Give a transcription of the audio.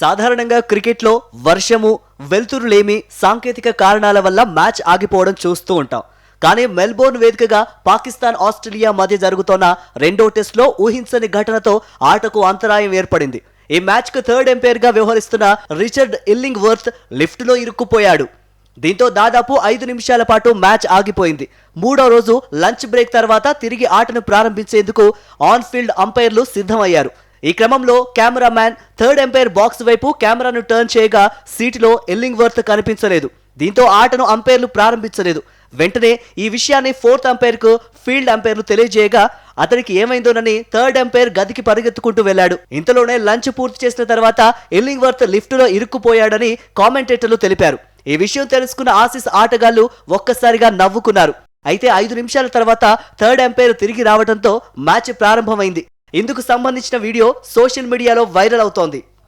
సాధారణంగా క్రికెట్లో వర్షము వెలుతురులేమి సాంకేతిక కారణాల వల్ల మ్యాచ్ ఆగిపోవడం చూస్తూ ఉంటాం. కానీ మెల్బోర్న్ వేదికగా పాకిస్తాన్ ఆస్ట్రేలియా మధ్య జరుగుతున్న రెండో టెస్ట్లో ఊహించని ఘటనతో ఆటకు అంతరాయం ఏర్పడింది. ఈ మ్యాచ్కు థర్డ్ ఎంపైర్గా వ్యవహరిస్తున్న రిచర్డ్ ఇల్లింగ్ వర్త్ లిఫ్ట్లో ఇరుక్కుపోయాడు. దీంతో దాదాపు ఐదు నిమిషాల పాటు మ్యాచ్ ఆగిపోయింది. మూడో రోజు లంచ్ బ్రేక్ తర్వాత తిరిగి ఆటను ప్రారంభించేందుకు ఆన్ ఫీల్డ్ అంపైర్లు సిద్ధమయ్యారు. ఈ క్రమంలో కెమెరామ్యాన్ థర్డ్ ఎంపైర్ బాక్స్ వైపు కెమెరాను టర్న్ చేయగా సీటులో ఎల్లింగ్ వర్త్ కనిపించలేదు. దీంతో ఆటను అంపైర్లు ప్రారంభించలేదు. వెంటనే ఈ విషయాన్ని ఫోర్త్ అంపైర్కు ఫీల్డ్ అంపైర్లు తెలియజేయగా అతనికి ఏమైందోనని థర్డ్ అంపైర్ గదికి పరిగెత్తుకుంటూ వెళ్ళాడు. ఇంతలోనే లంచ్ పూర్తి చేసిన తర్వాత ఎల్లింగ్ వర్త్ లిఫ్టులో ఇరుక్కుపోయాడని కామెంటేటర్లు తెలిపారు. ఈ విషయం తెలుసుకున్న ఆసీస్ ఆటగాళ్ళు ఒక్కసారిగా నవ్వుకున్నారు. అయితే ఐదు నిమిషాల తర్వాత థర్డ్ అంపైర్ తిరిగి రావడంతో మ్యాచ్ ప్రారంభమైంది. ఇందుకు సంబంధించిన వీడియో సోషల్ మీడియాలో వైరల్ అవుతోంది.